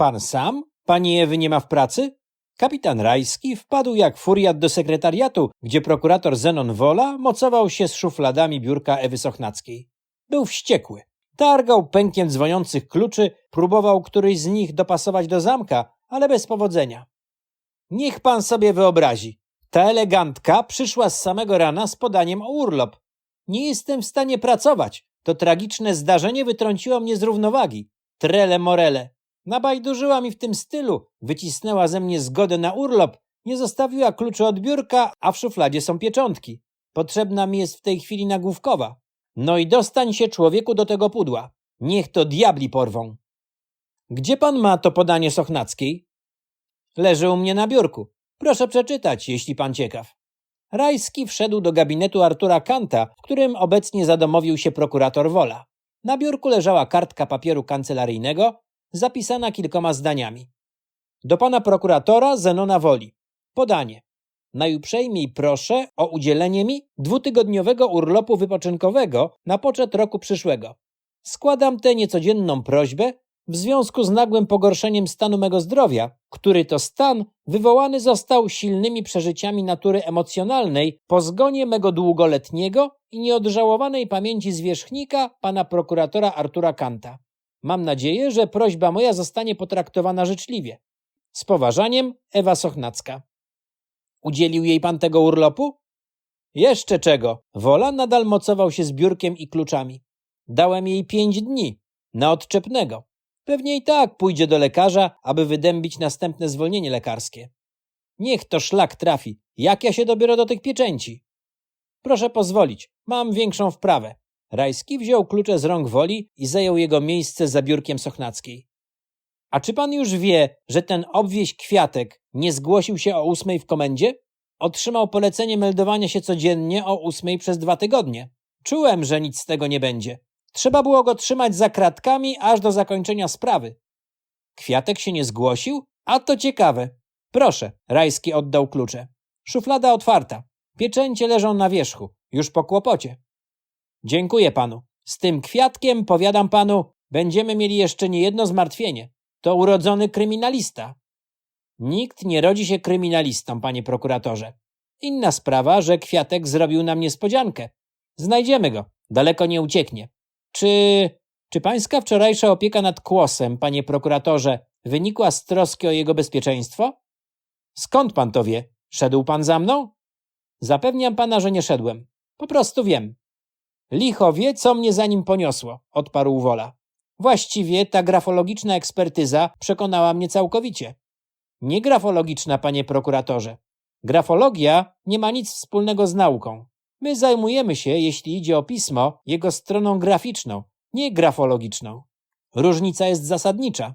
Pan sam? Pani Ewy nie ma w pracy? Kapitan Rajski wpadł jak furiat do sekretariatu, gdzie prokurator Zenon Wola mocował się z szufladami biurka Ewy Sochnackiej. Był wściekły. Targał pękiem dzwoniących kluczy, próbował któryś z nich dopasować do zamka, ale bez powodzenia. Niech pan sobie wyobrazi. Ta elegantka przyszła z samego rana z podaniem o urlop. Nie jestem w stanie pracować. To tragiczne zdarzenie wytrąciło mnie z równowagi. Trele morele. Nabajdurzyła mi w tym stylu, wycisnęła ze mnie zgodę na urlop, nie zostawiła kluczy od biurka, a w szufladzie są pieczątki. Potrzebna mi jest w tej chwili nagłówkowa. No i dostań się człowieku do tego pudła. Niech to diabli porwą. Gdzie pan ma to podanie Sochnackiej? Leży u mnie na biurku. Proszę przeczytać, jeśli pan ciekaw. Rajski wszedł do gabinetu Artura Kanta, w którym obecnie zadomowił się prokurator Wola. Na biurku leżała kartka papieru kancelaryjnego, zapisana kilkoma zdaniami. Do pana prokuratora Zenona Woli. Podanie. Najuprzejmiej proszę o udzielenie mi dwutygodniowego urlopu wypoczynkowego na poczet roku przyszłego. Składam tę niecodzienną prośbę w związku z nagłym pogorszeniem stanu mego zdrowia, który to stan wywołany został silnymi przeżyciami natury emocjonalnej po zgonie mego długoletniego i nieodżałowanej pamięci zwierzchnika, pana prokuratora Artura Kanta. Mam nadzieję, że prośba moja zostanie potraktowana życzliwie. Z poważaniem, Ewa Sochnacka. Udzielił jej pan tego urlopu? Jeszcze czego? Wola nadal mocował się z biurkiem i kluczami. Dałem jej pięć dni. Na odczepnego. Pewnie i tak pójdzie do lekarza, aby wydębić następne zwolnienie lekarskie. Niech to szlak trafi. Jak ja się dobiorę do tych pieczęci? Proszę pozwolić, mam większą wprawę. Rajski wziął klucze z rąk woli i zajął jego miejsce za biurkiem Sochnackiej. A czy pan już wie, że ten obwieś kwiatek nie zgłosił się o ósmej w komendzie? Otrzymał polecenie meldowania się codziennie o ósmej przez dwa tygodnie. Czułem, że nic z tego nie będzie. Trzeba było go trzymać za kratkami aż do zakończenia sprawy. Kwiatek się nie zgłosił? A to ciekawe. Proszę, Rajski oddał klucze. Szuflada otwarta. Pieczęcie leżą na wierzchu. Już po kłopocie. Dziękuję panu. Z tym kwiatkiem, powiadam panu, będziemy mieli jeszcze niejedno zmartwienie. To urodzony kryminalista. Nikt nie rodzi się kryminalistą, panie prokuratorze. Inna sprawa, że kwiatek zrobił nam niespodziankę. Znajdziemy go. Daleko nie ucieknie. Czy... Czy pańska wczorajsza opieka nad kłosem, panie prokuratorze, wynikła z troski o jego bezpieczeństwo? Skąd pan to wie? Szedł pan za mną? Zapewniam pana, że nie szedłem. Po prostu wiem. Licho wie, co mnie za nim poniosło, odparł Wola. Właściwie ta grafologiczna ekspertyza przekonała mnie całkowicie. Nie grafologiczna, panie prokuratorze. Grafologia nie ma nic wspólnego z nauką. My zajmujemy się, jeśli idzie o pismo, jego stroną graficzną, nie grafologiczną. Różnica jest zasadnicza.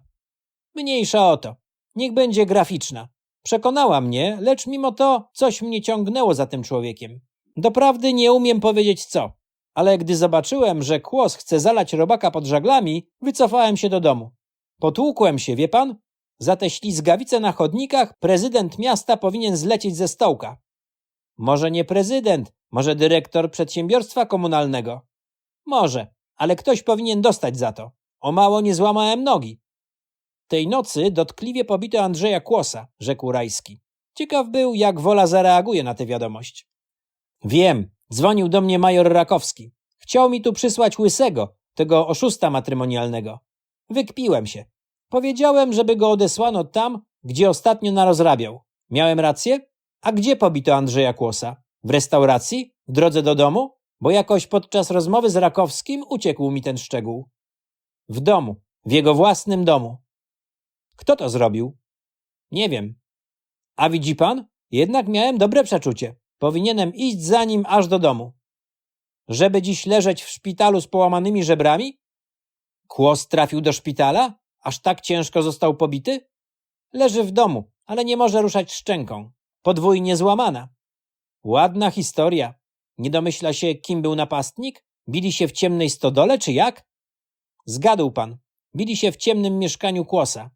Mniejsza o to. Niech będzie graficzna. Przekonała mnie, lecz mimo to coś mnie ciągnęło za tym człowiekiem. Doprawdy nie umiem powiedzieć co, ale gdy zobaczyłem, że kłos chce zalać robaka pod żaglami, wycofałem się do domu. Potłukłem się, wie pan? Za te ślizgawice na chodnikach prezydent miasta powinien zlecieć ze stołka. Może nie prezydent, może dyrektor przedsiębiorstwa komunalnego. Może, ale ktoś powinien dostać za to. O mało nie złamałem nogi. Tej nocy dotkliwie pobito Andrzeja Kłosa, rzekł Rajski. Ciekaw był, jak Wola zareaguje na tę wiadomość. Wiem, dzwonił do mnie major Rakowski. Chciał mi tu przysłać łysego, tego oszusta matrymonialnego. Wykpiłem się. Powiedziałem, żeby go odesłano tam, gdzie ostatnio narozrabiał. Miałem rację? A gdzie pobito Andrzeja Kłosa? W restauracji? W drodze do domu? Bo jakoś podczas rozmowy z Rakowskim uciekł mi ten szczegół. W domu. W jego własnym domu. Kto to zrobił? Nie wiem. A widzi pan? Jednak miałem dobre przeczucie. Powinienem iść za nim aż do domu. Żeby dziś leżeć w szpitalu z połamanymi żebrami? Kłos trafił do szpitala? Aż tak ciężko został pobity? Leży w domu, ale nie może ruszać szczęką. Podwójnie złamana. Ładna historia. Nie domyśla się, kim był napastnik? Bili się w ciemnej stodole, czy jak? Zgadł pan. Bili się w ciemnym mieszkaniu Kłosa.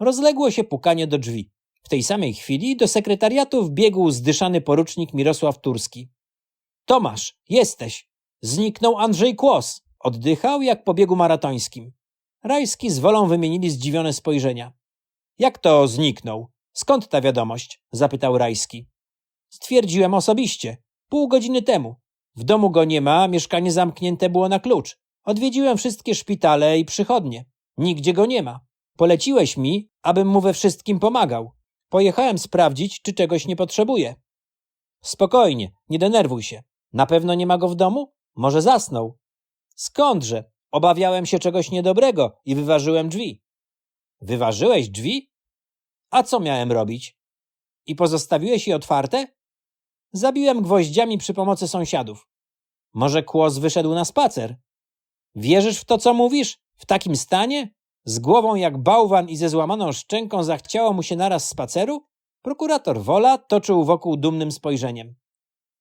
Rozległo się pukanie do drzwi. W tej samej chwili do sekretariatu wbiegł zdyszany porucznik Mirosław Turski. Tomasz, jesteś! Zniknął Andrzej Kłos. Oddychał jak po biegu maratońskim. Rajski z wolą wymienili zdziwione spojrzenia. Jak to zniknął? Skąd ta wiadomość? zapytał Rajski. Stwierdziłem osobiście. Pół godziny temu. W domu go nie ma, mieszkanie zamknięte było na klucz. Odwiedziłem wszystkie szpitale i przychodnie. Nigdzie go nie ma. Poleciłeś mi, abym mu we wszystkim pomagał. Pojechałem sprawdzić, czy czegoś nie potrzebuje. Spokojnie, nie denerwuj się. Na pewno nie ma go w domu? Może zasnął? Skądże? Obawiałem się czegoś niedobrego i wyważyłem drzwi. Wyważyłeś drzwi? A co miałem robić? I pozostawiłeś je otwarte? Zabiłem gwoździami przy pomocy sąsiadów. Może kłos wyszedł na spacer? Wierzysz w to, co mówisz? W takim stanie? Z głową jak bałwan i ze złamaną szczęką zachciało mu się naraz spaceru? Prokurator Wola toczył wokół dumnym spojrzeniem.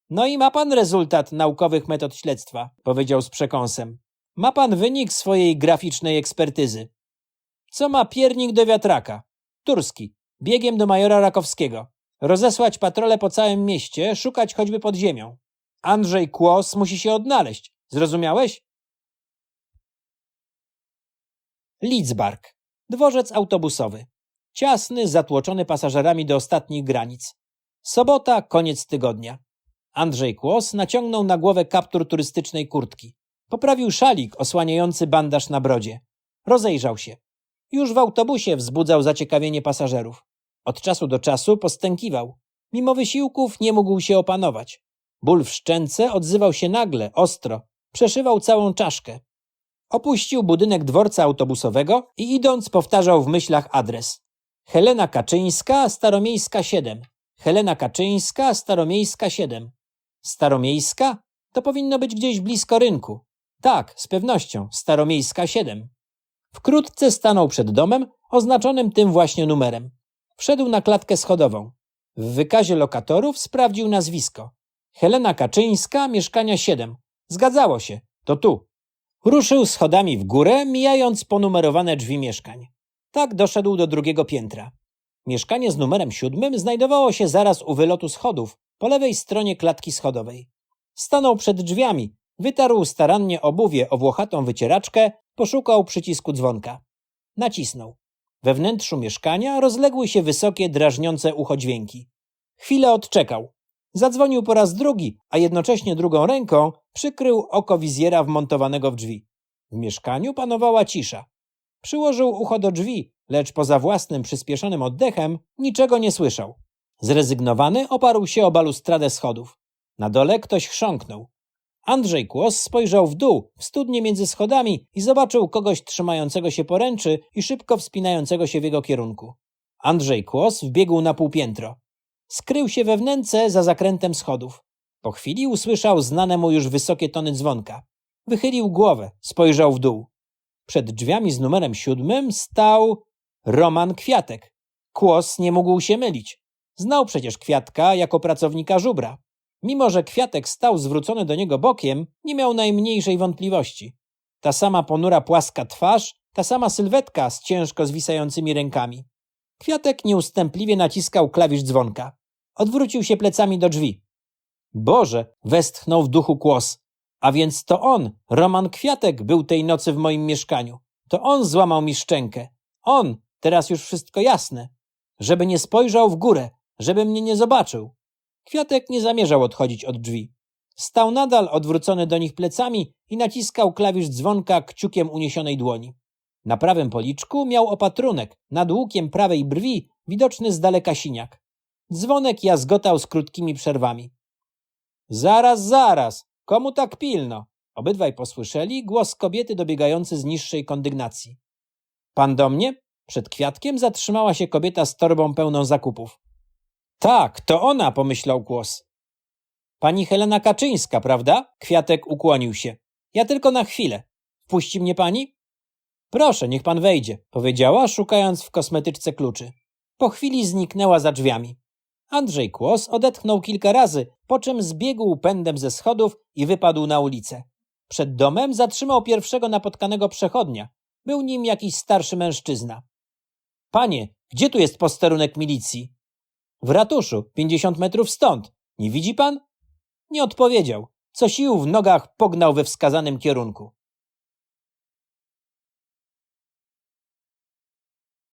No i ma pan rezultat naukowych metod śledztwa, powiedział z przekąsem. Ma pan wynik swojej graficznej ekspertyzy. Co ma piernik do wiatraka? Turski. Biegiem do majora Rakowskiego. Rozesłać patrole po całym mieście, szukać choćby pod ziemią. Andrzej Kłos musi się odnaleźć. Zrozumiałeś? Lidzbark. Dworzec autobusowy. Ciasny, zatłoczony pasażerami do ostatnich granic. Sobota, koniec tygodnia. Andrzej Kłos naciągnął na głowę kaptur turystycznej kurtki. Poprawił szalik osłaniający bandaż na brodzie. Rozejrzał się. Już w autobusie wzbudzał zaciekawienie pasażerów. Od czasu do czasu postękiwał. Mimo wysiłków nie mógł się opanować. Ból w szczęce odzywał się nagle, ostro. Przeszywał całą czaszkę. Opuścił budynek dworca autobusowego i idąc powtarzał w myślach adres. Helena Kaczyńska, Staromiejska 7. Helena Kaczyńska, Staromiejska 7. Staromiejska? To powinno być gdzieś blisko rynku. Tak, z pewnością, Staromiejska 7. Wkrótce stanął przed domem, oznaczonym tym właśnie numerem. Wszedł na klatkę schodową. W wykazie lokatorów sprawdził nazwisko. Helena Kaczyńska, mieszkania 7. Zgadzało się, to tu. Ruszył schodami w górę, mijając ponumerowane drzwi mieszkań. Tak doszedł do drugiego piętra. Mieszkanie z numerem siódmym znajdowało się zaraz u wylotu schodów, po lewej stronie klatki schodowej. Stanął przed drzwiami, wytarł starannie obuwie o włochatą wycieraczkę, poszukał przycisku dzwonka. Nacisnął. We wnętrzu mieszkania rozległy się wysokie, drażniące ucho dźwięki. Chwilę odczekał. Zadzwonił po raz drugi, a jednocześnie drugą ręką przykrył oko wizjera wmontowanego w drzwi. W mieszkaniu panowała cisza. Przyłożył ucho do drzwi, lecz poza własnym przyspieszonym oddechem niczego nie słyszał. Zrezygnowany oparł się o balustradę schodów. Na dole ktoś chrząknął. Andrzej Kłos spojrzał w dół, w studnie między schodami i zobaczył kogoś trzymającego się poręczy i szybko wspinającego się w jego kierunku. Andrzej Kłos wbiegł na półpiętro. Skrył się we wnęce za zakrętem schodów. Po chwili usłyszał znane mu już wysokie tony dzwonka. Wychylił głowę, spojrzał w dół. Przed drzwiami z numerem siódmym stał Roman Kwiatek. Kłos nie mógł się mylić. Znał przecież Kwiatka jako pracownika żubra. Mimo, że Kwiatek stał zwrócony do niego bokiem, nie miał najmniejszej wątpliwości. Ta sama ponura płaska twarz, ta sama sylwetka z ciężko zwisającymi rękami. Kwiatek nieustępliwie naciskał klawisz dzwonka. Odwrócił się plecami do drzwi. Boże, westchnął w duchu kłos. A więc to on, Roman Kwiatek, był tej nocy w moim mieszkaniu. To on złamał mi szczękę. On, teraz już wszystko jasne. Żeby nie spojrzał w górę, żeby mnie nie zobaczył. Kwiatek nie zamierzał odchodzić od drzwi. Stał nadal odwrócony do nich plecami i naciskał klawisz dzwonka kciukiem uniesionej dłoni. Na prawym policzku miał opatrunek, nad łukiem prawej brwi widoczny z daleka siniak. Dzwonek jazgotał z krótkimi przerwami. Zaraz, zaraz! Komu tak pilno? Obydwaj posłyszeli głos kobiety dobiegający z niższej kondygnacji. Pan do mnie? Przed kwiatkiem zatrzymała się kobieta z torbą pełną zakupów. Tak, to ona, pomyślał głos. Pani Helena Kaczyńska, prawda? Kwiatek ukłonił się. Ja tylko na chwilę. Wpuści mnie pani? Proszę, niech pan wejdzie, powiedziała, szukając w kosmetyczce kluczy. Po chwili zniknęła za drzwiami. Andrzej Kłos odetchnął kilka razy, po czym zbiegł pędem ze schodów i wypadł na ulicę. Przed domem zatrzymał pierwszego napotkanego przechodnia. Był nim jakiś starszy mężczyzna. Panie, gdzie tu jest posterunek milicji? W ratuszu, pięćdziesiąt metrów stąd. Nie widzi pan? Nie odpowiedział. Co sił w nogach pognał we wskazanym kierunku.